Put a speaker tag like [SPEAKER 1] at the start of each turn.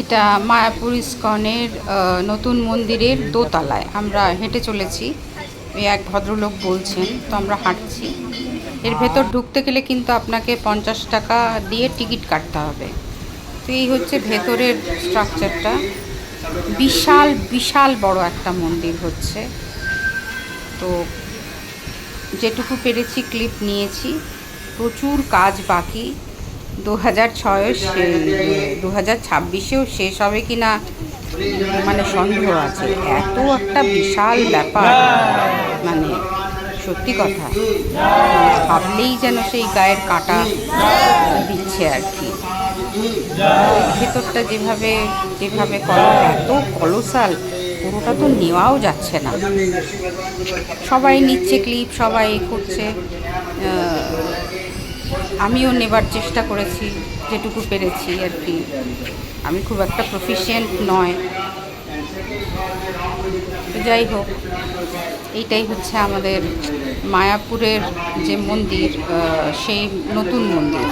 [SPEAKER 1] এটা মায়াপুর ইস্কনের নতুন মন্দিরের দোতলায়। আমরা হেঁটে চলেছি। এক ভদ্রলোক বলছেন, তো আমরা হাঁটছি। এর ভেতর ঢুকতে গেলে কিন্তু আপনাকে পঞ্চাশ টাকা দিয়ে টিকিট কাটতে হবে। তো এই হচ্ছে ভেতরের স্ট্রাকচারটা। বিশাল বিশাল বড় একটা মন্দির হচ্ছে। তো যেটুকু পেরেছি ক্লিপ নিয়েছি। প্রচুর কাজ বাকি। দু হাজার দু হাজার ছাব্বিশেও শেষ হবে কি না মানে সন্দেহ আছে। এত একটা বিশাল ব্যাপার মানে সত্যি কথা। ভাবলেই যেন সেই গায়ের কাটা দিচ্ছে আর কি। ভেতরটা যেভাবে যেভাবে কল এত কলসাল, পুরোটা তো নেওয়াও যাচ্ছে না। সবাই নিচ্ছে ক্লিপ, সবাই করছে আমিও নেবার চেষ্টা করেছি, যেটুকু পেরেছি আর কি। আমি খুব একটা প্রফিশিয়েন্ট নয়। যাই হোক, এইটাই হচ্ছে আমাদের মায়াপুরের যে মন্দির সেই নতুন মন্দির।